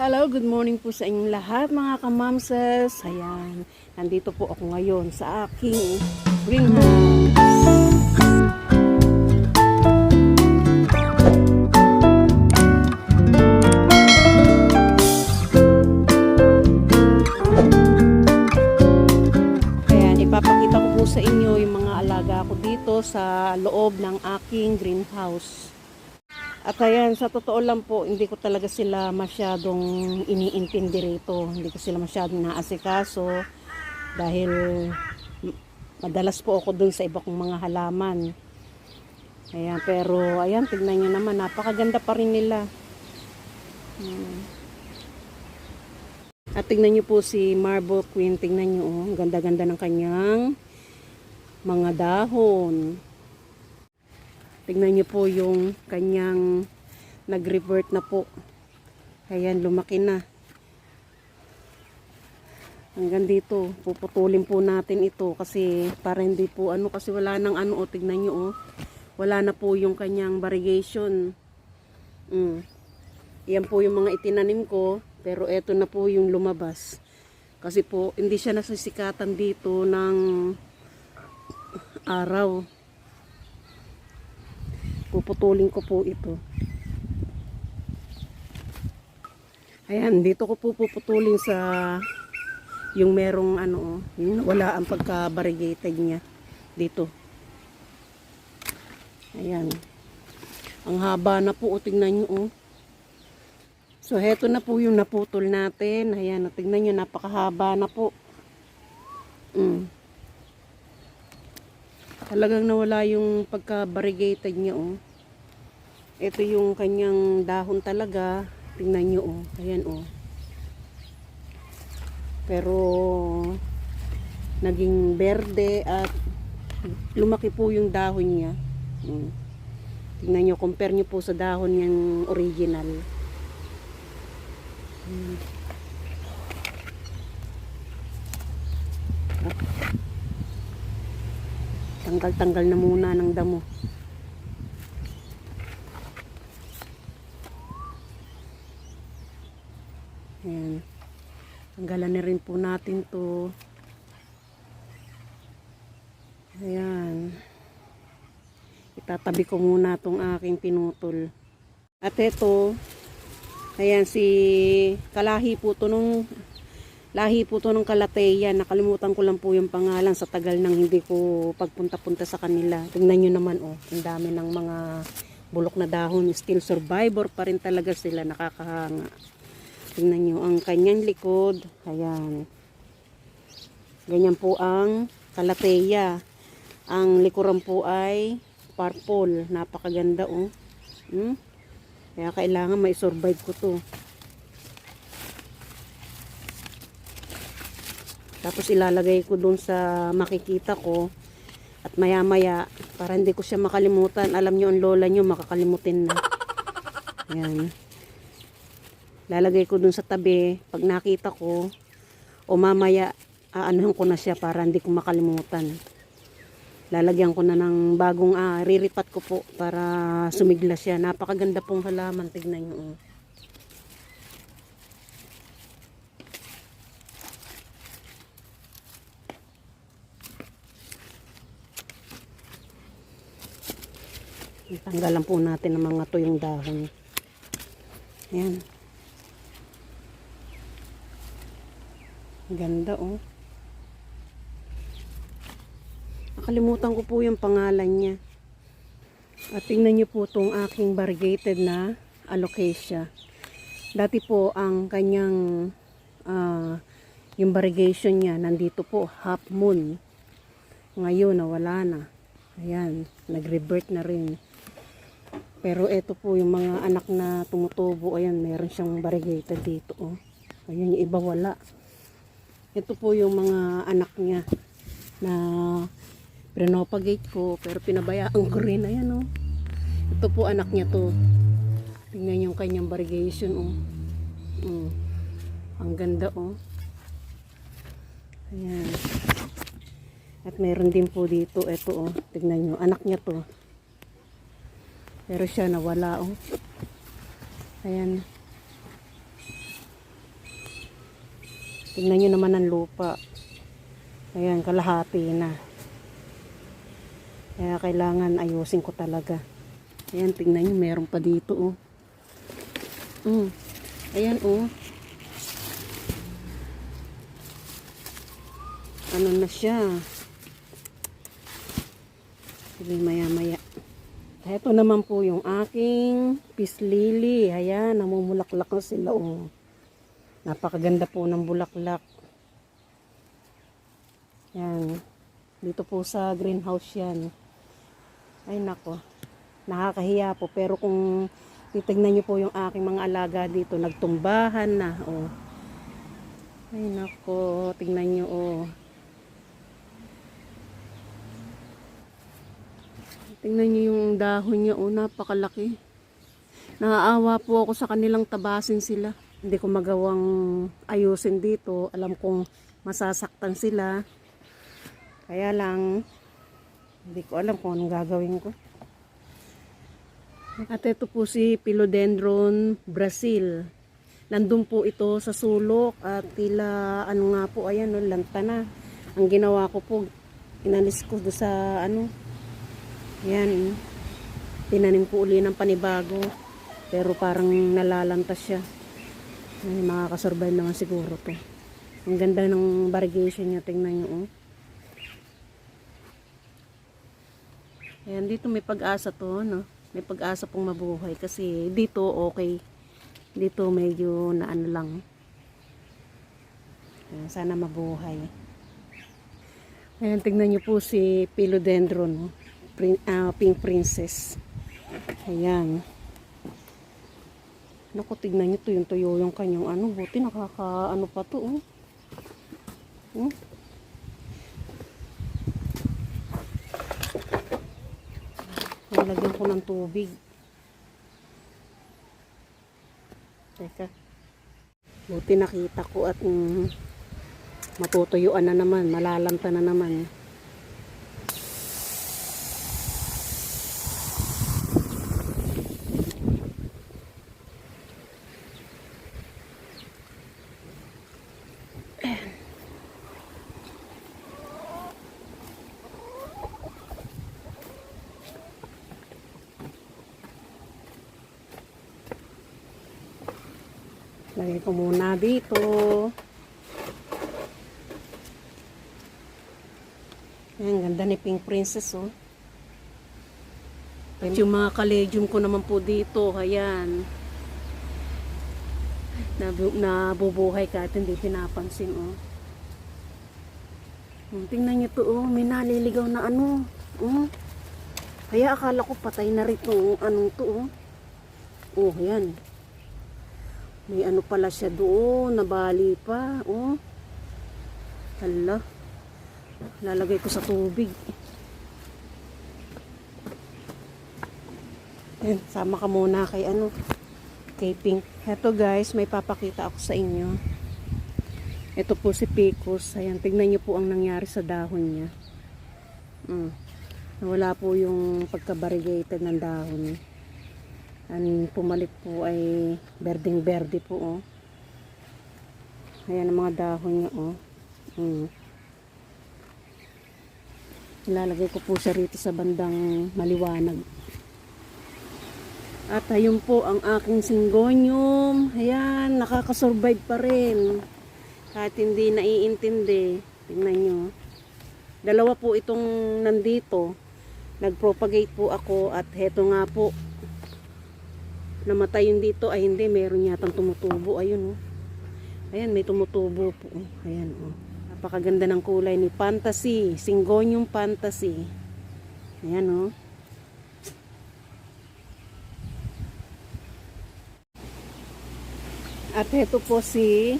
Hello, good morning po sa inyong lahat mga kamamses. Ayan, nandito po ako ngayon sa aking greenhouse. Ayan, ipapakita ko po sa inyo yung mga alaga ko dito sa loob ng aking greenhouse. At ayan, sa totoo lang po, hindi ko talaga sila masyadong iniintindi rito. Hindi ko sila masyadong naasikaso dahil madalas po ako dun sa iba kong mga halaman. Ayan, pero ayan, tignan nyo naman, napakaganda pa rin nila. Hmm. At tignan nyo po si Marble Queen, tignan nyo, oh, ganda-ganda ng kanyang mga dahon. Tignan niyo po yung kanyang nag-revert na po. Ayan, lumaki na. Hanggang dito, puputulin po natin ito kasi para hindi po ano, kasi wala nang ano, o tignan niyo oh. Wala na po yung kanyang variegation. Mm. Yan po yung mga itinanim ko, pero eto na po yung lumabas. Kasi po, hindi siya nasisikatan dito ng araw puputulin ko po ito. Ayan, dito ko po puputulin sa yung merong ano, yung wala ang pagka-variegated niya dito. Ayan. Ang haba na po, oh, tingnan nyo, oh. So, heto na po yung naputol natin. Ayan, tingnan nyo, napakahaba na po. Mm. Talagang nawala yung pagka-variegated niya, oh. Ito yung kanyang dahon talaga. Tingnan nyo, oh. Ayan, oh. Pero, naging berde at lumaki po yung dahon niya. Mm. Tingnan nyo, compare nyo po sa dahon yung original. Mm. Tanggal-tanggal na muna ng damo. Ayan. Tanggalan na rin po natin to. Ayan. Itatabi ko muna tong aking pinutol. At ito, ayan si Kalahi po to nung Lahi po to ng Kalateya. Nakalimutan ko lang po yung pangalan sa tagal nang hindi ko pagpunta-punta sa kanila. Tingnan nyo naman oh, ang dami ng mga bulok na dahon. Still survivor pa rin talaga sila. Nakakahanga. Tingnan nyo ang kanyang likod. Ayan. Ganyan po ang Kalateya. Ang likuran po ay purple. Napakaganda oh. Hmm? Kaya kailangan may survive ko to. Tapos ilalagay ko dun sa makikita ko. At maya maya, para hindi ko siya makalimutan. Alam nyo, ang lola nyo, makakalimutin na. Ayan. Lalagay ko dun sa tabi. Pag nakita ko, o mamaya, aanuhan ko na siya para hindi ko makalimutan. Lalagyan ko na ng bagong, ah, riripat ko po para sumigla siya. Napakaganda pong halaman. Tignan nyo. Oh. Tanggalan po natin ang mga tuyong dahon. Ayan. Ganda oh. Nakalimutan ko po yung pangalan niya. At tingnan niyo po itong aking variegated na alocasia. Dati po ang kanyang ah, yung variegation niya nandito po half moon. Ngayon nawala na. Ayan, nag-revert na rin. Pero ito po yung mga anak na tumutubo. Ayan, meron siyang variegated dito. Oh. Ayan, yung iba wala. Ito po yung mga anak niya na pinopagate ko. Pero pinabayaan ko rin. Ayan, oh. Ito po anak niya to. Tingnan yung kanyang variegation, oh. Mm. Ang ganda, oh. Ayan. At meron din po dito, ito, oh. Tingnan nyo, anak niya to. Pero siya nawala, oh. Ayan. Tingnan nyo naman ang lupa. Ayan, kalahati na. Kaya kailangan ayusin ko talaga. Ayan, tingnan nyo, meron pa dito, oh. Mm. Ayan, oh. Ano na siya? Sige, maya-maya. Ito naman po yung aking peace lily. Ayan, namumulaklak na sila, oh. Napakaganda po ng bulaklak. Yan. Dito po sa greenhouse yan. Ay nako. Nakakahiya po. Pero kung titignan nyo po yung aking mga alaga dito, nagtumbahan na. Oh. Ay nako. Tingnan nyo. Oh. Tingnan nyo yung dahon niya. Oh, napakalaki. Naaawa po ako sa kanilang tabasin sila. Hindi ko magawang ayusin dito. Alam kong masasaktan sila. Kaya lang, hindi ko alam kung anong gagawin ko. At ito po si Philodendron Brazil. Nandun po ito sa sulok at tila ano nga po ayan no, lanta na. Ang ginawa ko po, inalis ko do sa ano. Yan. Tinanim ko uli ng panibago. Pero parang nalalanta siya. Ay, makakasurvive naman siguro to. Ang ganda ng variegation niya. Tingnan nyo oh. Ayan, dito may pag-asa to, no? May pag-asa pong mabuhay kasi dito okay. Dito medyo na ano lang. Ayan, sana mabuhay. Ayan, tignan niyo po si Philodendron, no? Prin, ah, Pink Princess. Ayan. Naku, tignan niyo to yung tuyo yung kanyang ano. Buti nakaka ano pa to, oh. Hmm? Nilagyan ko ng tubig. Teka. Buti nakita ko at mm, matutuyuan na naman. Malalanta na naman. Lagay ko muna dito. Ayan, ganda ni Pink Princess, oh. At yung mga kalegium ko naman po dito, ayan. Nabu nabubuhay kahit hindi pinapansin, oh. Hmm, tingnan niyo to, oh. May naliligaw na ano. Oh. Kaya akala ko patay na rito, oh. Anong to, oh. Oh, ayan. May ano pala siya doon, nabali pa. Oh. Hala. Lalagay ko sa tubig. Yan, sama ka muna kay ano, kay Pink. Heto guys, may papakita ako sa inyo. Ito po si Picos. Ayan, tignan niyo po ang nangyari sa dahon niya. Mm. Nawala po yung pagka-variegated ng dahon. Ang pumalit po ay berdeng berde po oh. Ayan ang mga dahon niya oh. Mm. Ilalagay ko po siya rito sa bandang maliwanag. At ayun po ang aking singonium. Ayan, nakakasurvive pa rin. Kahit hindi naiintindi. Tingnan nyo. Dalawa po itong nandito. Nagpropagate po ako at heto nga po namatay yun dito. Ay hindi. Meron yatang tumutubo. Ayun oh. Ayan may tumutubo po. Ayan oh. Napakaganda ng kulay ni Fantasy. Singonium Fantasy. Ayan oh. At ito po si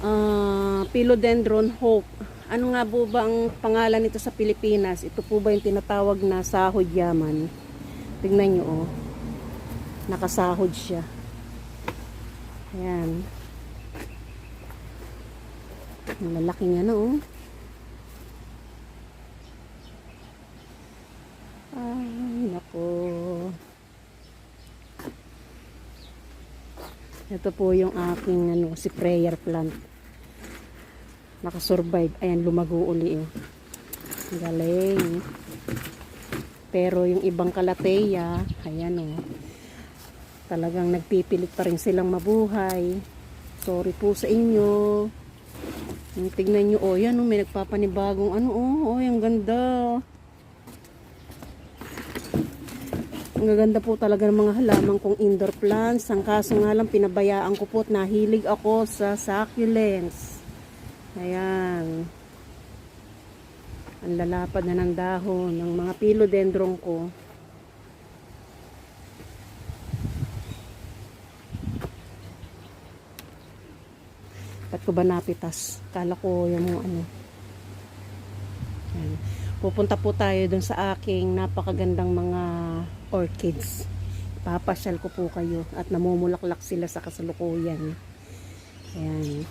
uh, Philodendron Hope. Ano nga po ba ang pangalan nito sa Pilipinas? Ito po ba yung tinatawag na sahod yaman? Tignan nyo oh nakasahod siya. Ayan. Ang lalaki niya na oh. Ay, nako. Ito po yung aking ano, si prayer plant. Nakasurvive. Ayan, lumago uli eh. Galing. Pero yung ibang kalateya, ayan oh. Talagang nagpipilit pa rin silang mabuhay. Sorry po sa inyo. Tignan nyo, oh, yan, oh, may nagpapanibagong ano, oh, oh, yung ganda. Ang gaganda po talaga ng mga halaman kong indoor plants. Ang kaso nga lang, pinabayaan ko po at nahilig ako sa succulents. Ayan. Ang lalapad na ng dahon ng mga philodendron ko. Ba't ko ba napitas? Kala ko yung mga ano. Ayan. Pupunta po tayo dun sa aking napakagandang mga orchids. Papasyal ko po kayo at namumulaklak sila sa kasalukuyan. Ayan.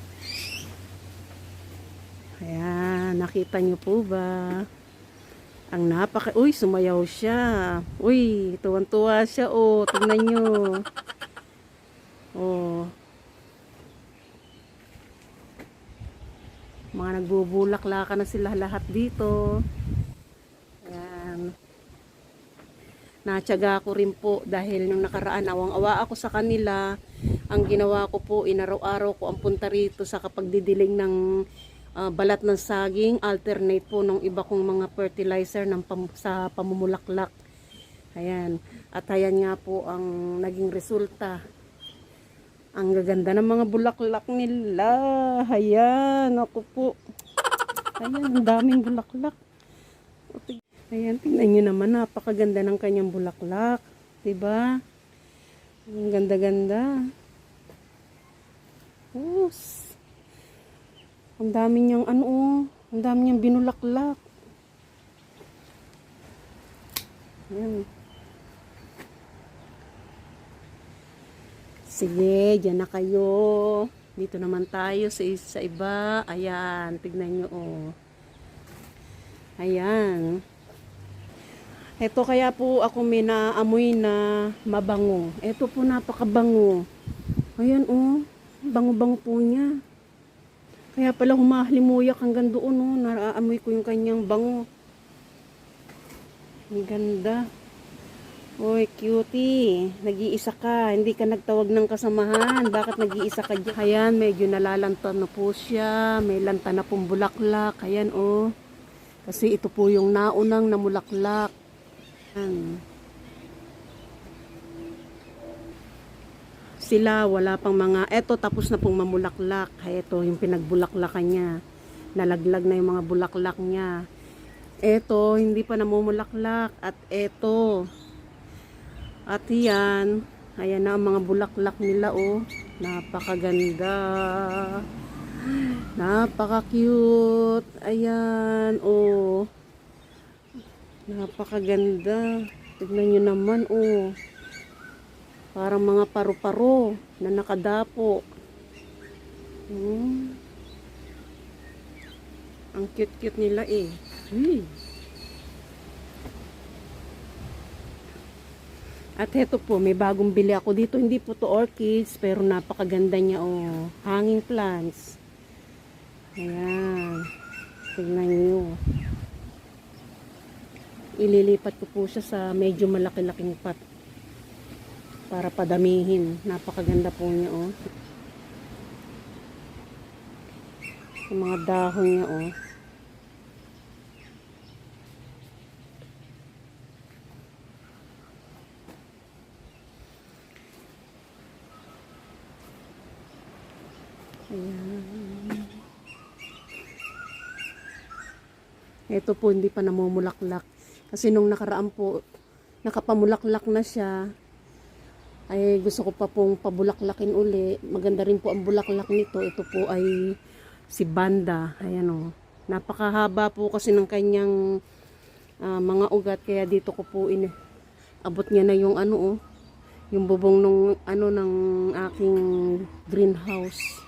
Ayan, nakita nyo po ba? Ang napaka... Uy, sumayaw siya. Uy, tuwan-tuwa siya. Oh, tingnan nyo. Oh. Mga nagbubulaklakan na sila lahat dito. Ayan. Natsaga ko rin po dahil nung nakaraan awang-awa ako sa kanila. Ang ginawa ko po, inaraw-araw ko ang punta rito sa kapagdidiling ng ah, balat ng saging. Alternate po ng iba kong mga fertilizer ng pam- sa pamumulaklak. Ayan. At ayan nga po ang naging resulta. Ang gaganda ng mga bulaklak nila. Ayan, ako po. Ayan, ang daming bulaklak. Ayan, tingnan nyo naman, napakaganda ng kanyang bulaklak. ba? Ang ganda-ganda. Us. Ang dami niyang ano, oh. ang dami niyang binulaklak. Ayan. Sige, dyan na kayo. Dito naman tayo sa, sa iba. Ayan, tignan nyo oh. Ayan. Ito kaya po ako may naamoy na mabango. Ito po napakabango. Ayan oh, bango-bango po niya. Kaya pala humahalimuyak hanggang doon oh, naraamoy ko yung kanyang bango. Ang ganda. Oy, cutie. Nag-iisa ka. Hindi ka nagtawag ng kasamahan. Bakit nag-iisa ka dyan? Ayan, medyo nalalantan na po siya. May lanta na pong bulaklak. Ayan, oh. Kasi ito po yung naunang namulaklak. Ayan. Sila, wala pang mga... Eto, tapos na pong mamulaklak. Eto, yung pinagbulaklakan niya. Nalaglag na yung mga bulaklak niya. Eto, hindi pa namumulaklak. At eto, at yan, ayan na ang mga bulaklak nila oh. Napakaganda. Napaka-cute. Ayan, oh. Napakaganda. Tignan nyo naman, oh. Parang mga paru-paro na nakadapo. Hmm. Ang cute-cute nila eh. Hmm. At heto po, may bagong bili ako dito. Hindi po to orchids, pero napakaganda niya, oh. Hanging plants. Ayan. Tingnan nyo. Ililipat ko po siya sa medyo malaki-laking pot. Para padamihin. Napakaganda po niya, oh. Yung mga dahon niya, oh. Ayan. Ito po hindi pa namumulaklak. Kasi nung nakaraan po, nakapamulaklak na siya. Ay gusto ko pa pong pabulaklakin uli. Maganda rin po ang bulaklak nito. Ito po ay si Banda. Ayan o. Napakahaba po kasi ng kanyang ah, mga ugat. Kaya dito ko po in abot niya na yung ano oh. Yung bubong nung ano ng aking greenhouse.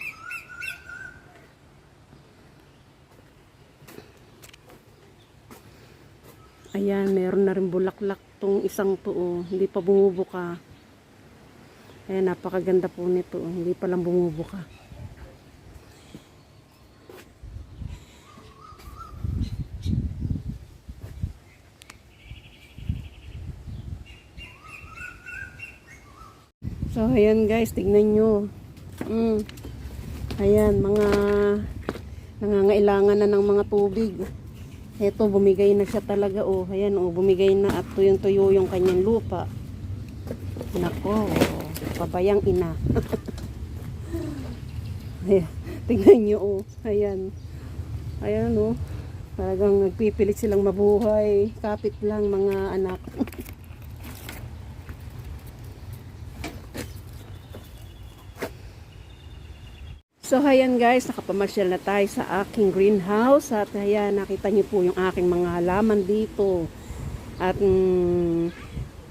Ayan, meron na rin bulaklak tong isang to. Oh. Hindi pa bumubuka. Ayan, napakaganda po nito. Oh. Hindi pa lang bumubuka. So, ayan guys, tignan nyo. Mm. Ayan, mga nangangailangan na ng mga tubig. Eto, bumigay na siya talaga. Oh, ayan, oh, bumigay na at tuyong-tuyo yung kanyang lupa. Nako, oh, pabayang ina. ayan, tignan nyo, oh. Ayan. Ayan, oh. Talagang nagpipilit silang mabuhay. Kapit lang mga anak. So, ayan guys, nakapamasyal na tayo sa aking greenhouse. At ayan, nakita niyo po yung aking mga halaman dito. At mm,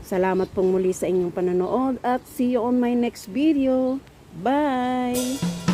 salamat pong muli sa inyong panonood. At see you on my next video. Bye!